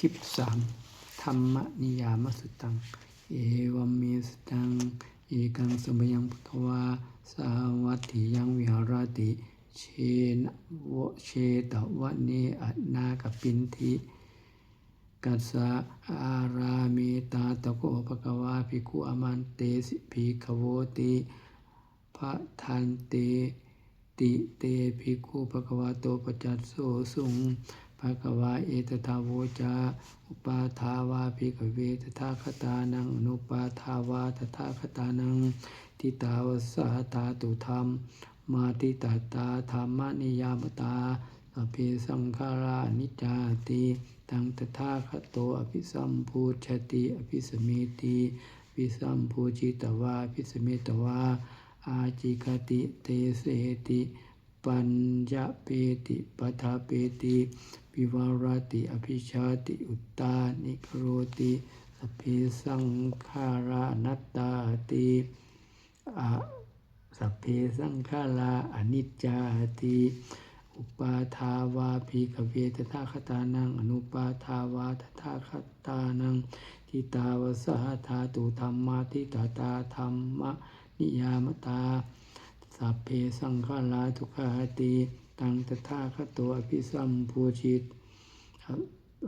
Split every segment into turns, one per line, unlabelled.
คลิปสามธรรมนิยามสุตัง เอวมเมสตัง เอกังสมยังพุทธวาสาวัตถิยังวิหารติ เชนวเชตวะเนอนาคปินทิกัสสะอารามิตาตะโกภะคะวาภิกขุอมันเตสิภิกขโวติพะทันเตติเตภิกขุภะควะโตปจจัสโสสุง ภะคะวาเอตทาโวจาอุปาทาวาภิกเวตถาคตานังอนุปาทาวาตถาคตานังทิตาวสาตาตุธรรม มาติตาตาธรรมนิยามตาสัพเพสังขารานิจาติตังตถาคตโตอภิสัมภูชติอภิสมิติอภิสัมภูจิตวาอภิสมิตวาอาจิกติเตเสติ ปัญญเปติปัฏฐเปติวิวารติอภิชาติอุตตานิโครติสพเพสังขารานัตตาติอะสพเพสังขาราอนิจจาติอุปาทาวาภิกขเวตถาคตานังอนุปาทาวาตถาคตานังทิตาวสหธาตุธรรมาทิตาตาธรรมนิยามตา สัพเพสังขาราทุกขาติตังตถาคตโตอภิสัมภูชิต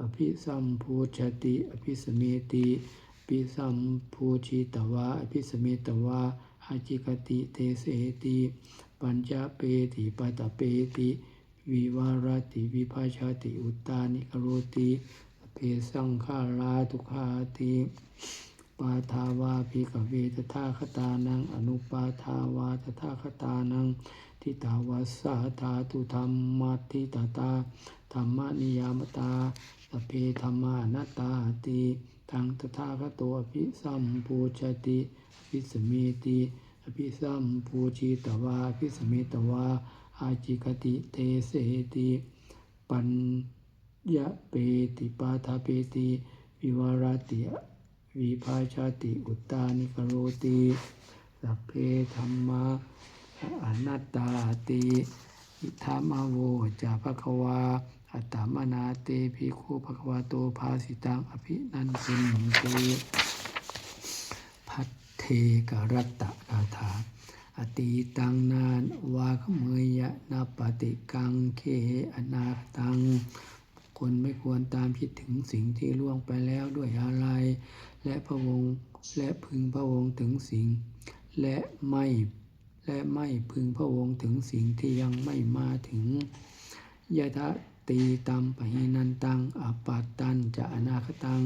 อภิสัมภูชติอภิสเมติอภิสัมภูชิตวาอภิสเมตวาอาจิกติเตเสติปัญจเปติปัตตเปติวิวารติวิภาชาติอุตตานิกโรติสพเพสังขาราทุกขาติ ปาทาวาภิกขเวตถาคตานัง อนุปาทาวาตถาคตานัง ทิตาวัสสาธาตุธรรมัตทิตาตาธรรมนิยามตาสเพธรรมานตาติทังตถาคตโตอภิสัมปูชติอภิสเมติอภิสัมปูชิตวาอภิสเมตวาอาจิกติเตเสติปัญญเปติปาทาเปติวิวารติ วิภาชาติอุตตานิกโรติสัพเพธรรมาอนัตตาติอิทามาโวจาภควา อัตตมนาเตภิกขุภควาโตภาสิตังอภินันตินติพัทเทกรัตตะคาถาอตีตังนานวาขเมยะนาปฏิกังเคอนาตัง คนไม่ควรตามคิดถึงสิ่งที่ล่วงไปแล้วด้วยอะไร และพระวงศ์และพึงพระวงศ์ถึงสิ่ง และไม่และไม่พึงพระวงศ์ถึงสิ่งที่ยังไม่มาถึงยะทะตีตัมปะหินันตังอปัตตันจะอนาคตัง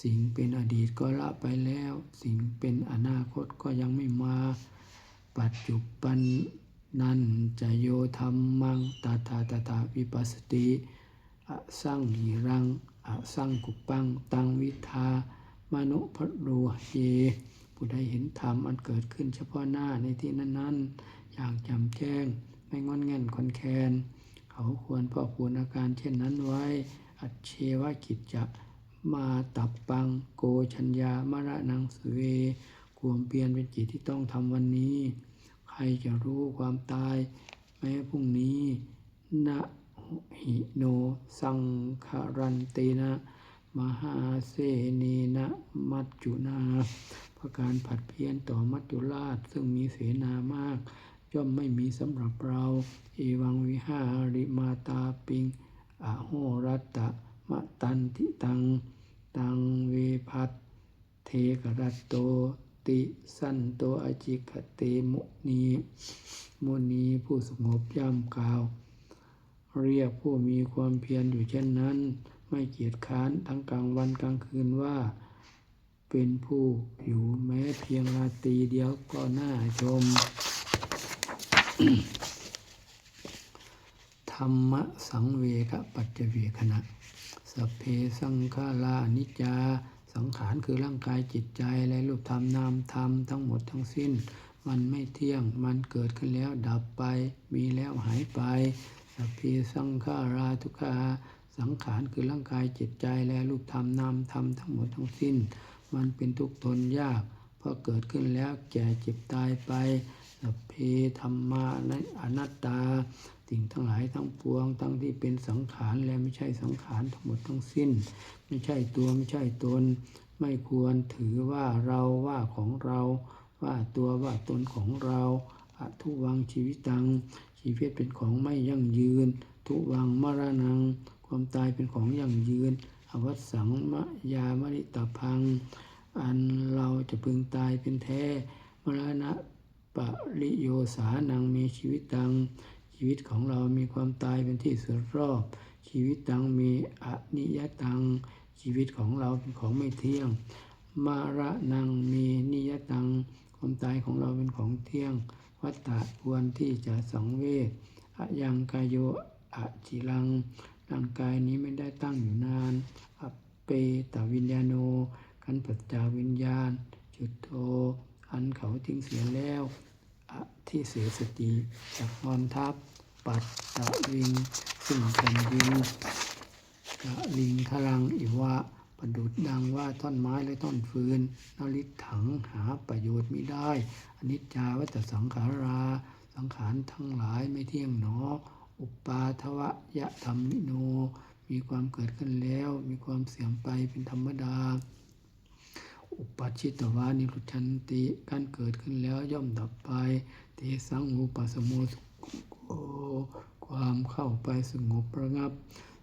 สิ่งเป็นอดีตก็ละไปแล้ว สิ่งเป็นอนาคตก็ยังไม่มา ปัจจุบันนันจะโยธรรมังตาตาตาตาวิปัสสติ อสังหิรังอสังกุปัง ตังวิทามนุพโรเย ผู้ใดเห็นธรรมอันเกิดขึ้นเฉพาะหน้าในที่นั้น ๆ อย่างจำแจ้ง ไม่งอนแง่นคอนแคน เขาควรพอควรอาการเช่นนั้นไว้ อัจเชวกิจจะมาตับปัง โกชัญญามระนังสเวความเปลี่ยนเป็นกิจที่ต้องทำวันนี้ ใครจะรู้ความตาย แม้พรุ่งนี้นะ หิโนสังคารันเตนะ มหาเสนีนะมัจจุนาประการผัดเพี้ยนต่อมัจจุราชซึ่งมีเสนามาก ย่อมไม่มีสำหรับเรา เอวังวิหาริมาตาปิงอโหรัตตะมะตันติตัง ตังเวพัตเทกรัตโตติสันโตอจิกเตมุนี มุนีผู้สงบย่ำกล่าว เรียกผู้มีความเพียรอยู่เช่นนั้น ไม่เกียจค้านทั้งกลางวันกลางคืนว่า เป็นผู้อยู่แม้เพียงราตรีเดียวก็น่าชม ธรรมสังเวกปัจจเวคณะสัพเพสังขารานิจจา สังขารคือร่างกายจิตใจและรูปธรรมนามธรรมทั้งหมดทั้งสิ้น มันไม่เที่ยงมันเกิดขึ้นแล้วดับไป มีแล้วหายไป สัพเพสังขาราทุกขาสังขารคือร่างกายจิตใจและรูปธรรมนามธรรมทั้งหมดทั้งสิ้น มันเป็นทุกข์ทนยาก เพราะเกิดขึ้นแล้วแก่เจ็บตายไปสัพเพธรรมาอนัตตา สิ่งทั้งหลายทั้งปวง ทั้งที่เป็นสังขารและไม่ใช่สังขารทั้งหมดทั้งสิ้น ไม่ใช่ตัวไม่ใช่ตน ไม่ควรถือว่าเราว่าของเรา ว่าตัวว่าตนของเราอทุวังชีวิตัง ชีวิตเป็นของไม่ยั่งยืน ทุวังมรณัง ความตายเป็นของยั่งยืน อวัสสังมะยามริตาพัง อันเราจะพึงตายเป็นแท้ มรณะปริโยสานังมีชีวิตตัง ชีวิตของเรามีความตายเป็นที่สุดรอบ ชีวิตตังมีอนิยตัง ชีวิตของเราเป็นของไม่เที่ยง มาระนังมีนิยตัง ความตายของเราเป็นของเที่ยง วัตตะควรที่จะสังเวชอะยังกายโยอะจิลัง ร่างกายนี้ไม่ได้ตั้งอยู่นานอเปตวิญญาโนกันปัจจาวิญญาณ จุดโท อันเขาทิ้งเสียแล้วอที่เสียสติจากนอนทับ ปัตตะวิง ซึ่งแผ่นดินกะลิงทลังอิวะ ประดุดดังว่าท่อนไม้และท่อนฟืนนลิถังหาประโยชน์ไม่ได้ อนิจจาวัตสังขารา สังขารทั้งหลายไม่เที่ยงหนอ อุปาทวะยะธรรมิโน มีความเกิดขึ้นแล้ว มีความเสื่อมไปเป็นธรรมดา อุปัชิตวานิรุชันติการเกิดขึ้นแล้วย่อมดับไปเตสังอุปสสโมสุโกความเข้าไปสงบระงับ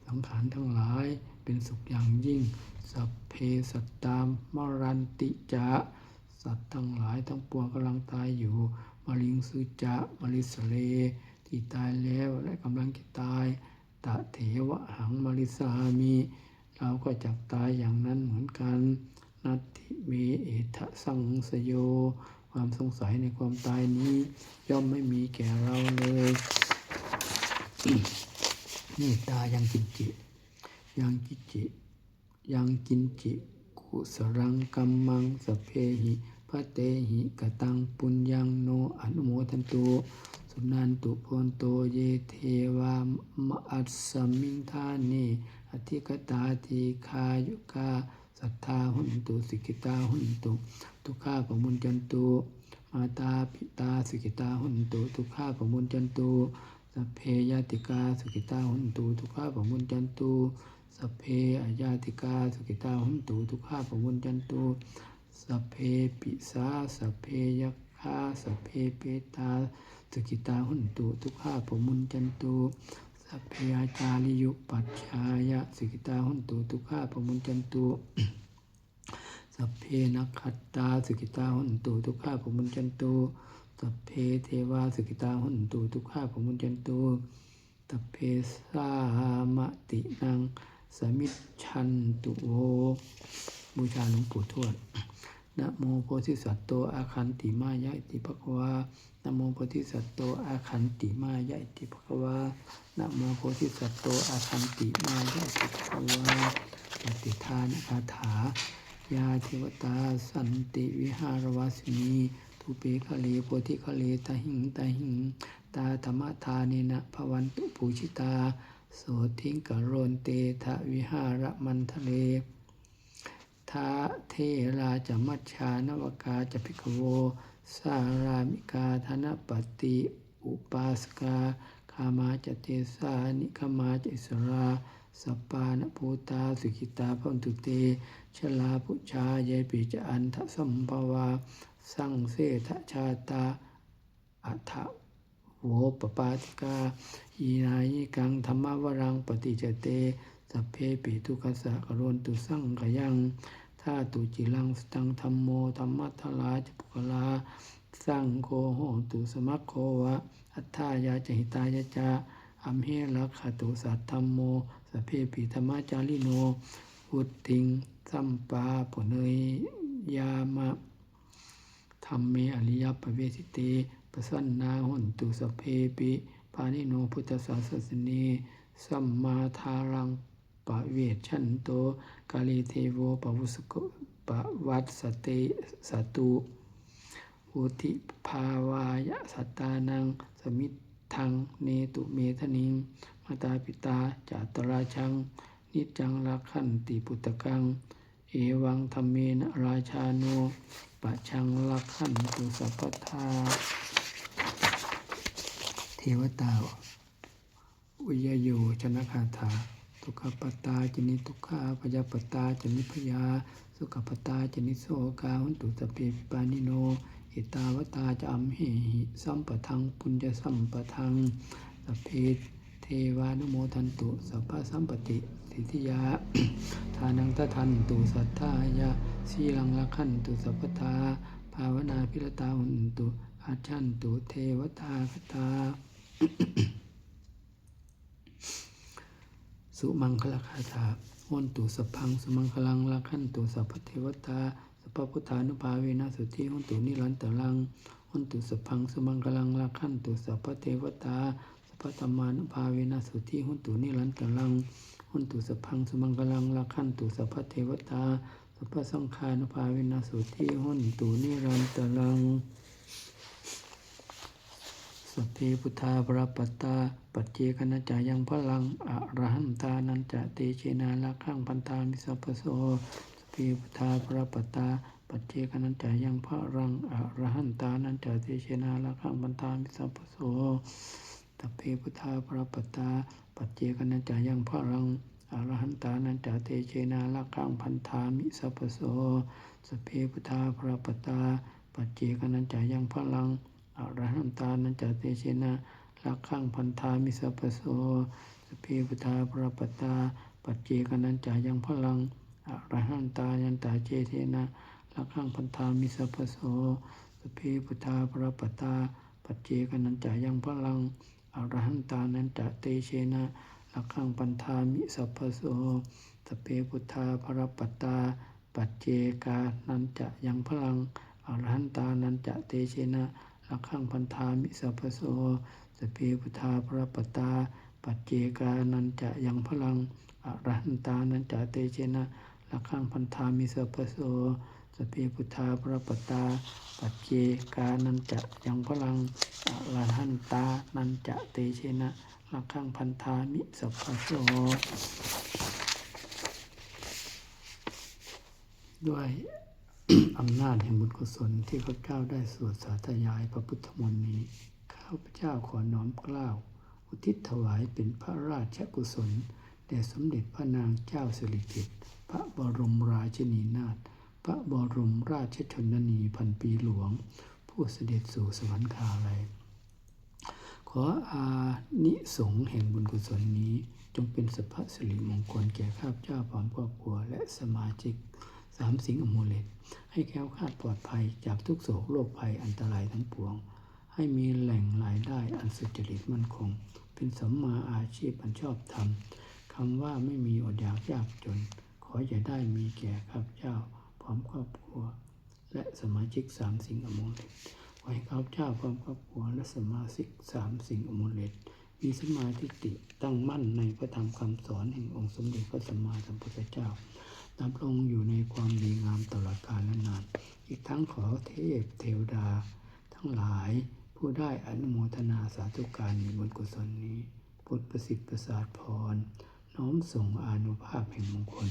สังขารทั้งหลายเป็นสุขอย่างยิ่ง สัพเพสัตตามมรันติจะสัตว์ทั้งหลายทั้งปวงกำลังตายอยู่มลิงสุจะมลิสเล ที่ตายแล้วและกำลังจะตายตะเถวะหังมลิสามีเราก็จะตายอย่างนั้นเหมือนกัน นัตติเมเอทะสังสโย ความสงสัยในความตายนี้ ย่อมไม่มีแก่เราเลย นี่ตายังกิจิยังกิจิ ยังกินจิกุสรังกัมมังสเพหิพระเตหิกตังปุญญังโนอนุโมทันตุสุนันตุพนโตเยเทวามอัสสมิงทานีอธิกตาทีคายุกาสัทธาหุนตุสิกิตาหุนตุทุกขาปมุนจันตุมาตาปิตาสิกิตาหุนตุทุกขาปมุนจันตุสัพเพยติกาสุกิตาหุนตุทุกขาปมุนจันตุ สัพเพอายาติกาสุกิตาหุนตุทุกข้าปมุนจันตุสัพเพปิสาสัพเพยัคฆาสัพเพเปตาสุกิตาหุนตุทุกข้าปมุนจันตุสัพเพอาจาริยุปัชชายะสุกิตาหุนตุทุกข้าปมุนจันตุสัพเพนักขัตตาสุกิตาหุนตุทุกข้าปมุนจันตุสัพเพเทวาสุกิตาหุนตุทุกข้าปมุนจันตุสัพเพสามตินัง สมิจฉันตุโวบูชาหลวงปู่ทวดนะโมโพธิสัตว์โตอาคันติมายะติภควานะโมโพธิสัตว์โตอาคันติมายะติภควานะโมโพธิสัตว์โตอาคันติมายะติภควาปฏิทานคาถายาเทวตาสันติวิหารวสินีทุเปคะเลโพธิคะเลตาหิงตาหิง ตาธรรมทาเนนะภวันตุปูชิตา โสทิงกโรนเตทะวิหารมันทะเลทาเทราจะมัชชานวกาจะพิกโว สารามิกาธนปฏิอุปาสกาคามาจเตสานิคมาจอิสราสปปานภูตาสุขิตาพันตุเต ชลาพุชาเยปิจอันทสัมภวา สังเสทชาตาอัฏฐ โวปปาติกาอีนายิกังธรรมวรังปฏิจเต สัพเพปิทุกัสสะกโรนตุสังขยังท่าตุจิลังสตังธรรมโมธรรมัทลาจปุกลาสังโฆโหตุสมัคโควะ อัฏฐายาจหิตายาจาอัมเหลักขตุสัตธรรมโมสเพปิธรรมจาริโนวุติงสัมปาปุเนยยามะธรรมเมอริยปเวสิเต ปสันนาหุนตุสเพปิปานิโนพุทธศาสสนีสัมมาทารังปะเวชชันโตกาลีเทโวปวุสโกปะวัตสเตสตุอุทิภาวายะสัตตานัง สมิทธังเนตุเมทนิงมาตาปิตาจาตราชัง นิจังลักขันติปุตตะกัง เอวังธรรมเมนราชาโนปะชังลักขันตุสัพพทา วตาวิยโยชนะคาถาทุกขปตาจนิทุกขาพยาปตาจนิพยา สุขปตาจนิโสกาหุนตุสเพปิปานิโนอิตาวตาจะอัมเหหิสัมปทังปุญญสัมปทังสพเพเทวานุโมทันตุสัพพสัมปติสิทธิยาทานังททันตุสัทธายะสีลังละขันตุสัพพทาภาวนาพิรตาหุนตุอาชันตุเทวตาคตา สุมังคลคาถาโอนตุสัพพังสุมังคลังละขันตุสัพพเทวตาสัพพุทธานุภาเวนะสุทธิโอนตุนิรันตลังโอนตุสัพพังสุมังคลังละขันตุสัพพเทวตาสัพพธรรมานุภาเวนะสุทธิโอนตุนิรันตลังโอนตุสัพพังสุมังคลังละขันตุสัพพเทวตาสัพพสังฆานุภาเวนะสุทธิโอนตุนิรันตลัง สัพเพพุทธาปรปัตตา ปัจเจกนัจจายังพลังอะระหันตานันจะเตเชนาละขังพันตามิสัพพโสสัพเพพุทธาปรปัตตา ปัจเจกนัจจายังพลังอะระหันตานันจะเตเชนาละขังพันตามิสัพพโสสัพเพพุทธาปรปัตตา ปัจเจกนัจจายังพลังอระหันตานันจะเตเชนาละขังพันธามิสัพพโสสัพเพพุทธาปรปัตตา ปัจเจกนัจจายังพลัง อรหันตานันจเตเชนะลักขังพันธามิสัพโสสพเพพุทธาปรปตา ปัจเจกนันจายังพลังอรหันตายันตาเจเทนะลักขังพันธามิสัพโสสพเพพุทธาปรปตา ปัจเจกนันจายังพลังอรหันตานันจเตเชนะลักขังพันธามิสัพโสสพเพพุทธาประปตตา ปัจเจกานันจะยังพลังอรหันตานันจะเตเชนะ ลักขังพันธามิสัพโสสพเพพุทธาพระปตตา ปัจเจกานันจะยังพลังอรหันตานันจะเตเชนะลักขังพันธามิสัพโสสพเพพุทธาพระปตตา ปัจเจกานันจะยังพลังอรหันตานันจะเตเชนะลักขังพันธามิสัพพโสด้วย อำนาจแห่งบุญกุศลที่ข้าพเจ้าได้สวดสาธยายพระพุทธมนต์นี้ ข้าพเจ้าขอน้อมกล้าว อุทิศถวายเป็นพระราชกุศลแด่สมเด็จพระนางเจ้าสิริกิติ์พระบรมราชินีนาถพระบรมราชชนนีพันปีหลวง ผู้เสด็จสู่สวรรคาลัยขออานิสงส์แห่งบุญกุศลนี้ จงเป็นสัพพสิริมงคลแก่ข้าพเจ้าพร้อมครอบครัวและสมาชิก สามสิ่งอมูลเลตให้แค้วคาดปลอดภัยจากทุกโศกโรคภัยอันตรายทั้งปวง ให้มีแหล่งรายได้อันสุจริตมั่นคง เป็นสัมมาอาชีพอันชอบธรรมคำว่าไม่มีอดอยากยากจน ขออย่าได้มีแก่ข้าพเจ้าพร้อมครอบครัว และสมาชิกสามสิ่งอมูลเลตขอให้ข้าพเจ้าพร้อมครอบครัว และสมาชิกสามสิ่งอมูลเลตมีสมาธิติตั้งมั่นในพระธรรมคำสอนแห่งองค์สมเด็จพระสัมมาสัมพุทธเจ้า ดำรงอยู่ในความดีงามตลอดกาลและนาน อีกทั้งขอเทพเทวดา ทั้งหลายผู้ได้อนุโมทนาสาธุการในบุญกุศลนี้ พุทธประสิทธิ์ประสาทพร น้อมส่งอานุภาพแห่งมงคล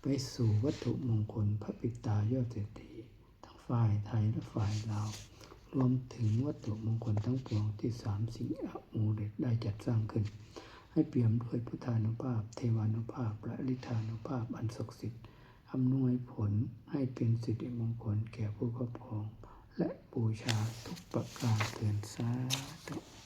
ไปสู่วัตถุมงคลพระปิตายอดเศรษฐีทั้งฝ่ายไทยและฝ่ายลาวรวมถึงวัตถุมงคลทั้งปวงที่สามสิ่งอมูเดตได้จัดสร้างขึ้น ให้เปี่ยมด้วยพุทธานุภาพ เทวานุภาพ และฤทธานุ ภาพอันศักดิ์สิทธิ์อำนวยผลให้เป็นสิริมงคลแก่ผู้ครอบครอง และบูชาทุกประการเตือนสาธุ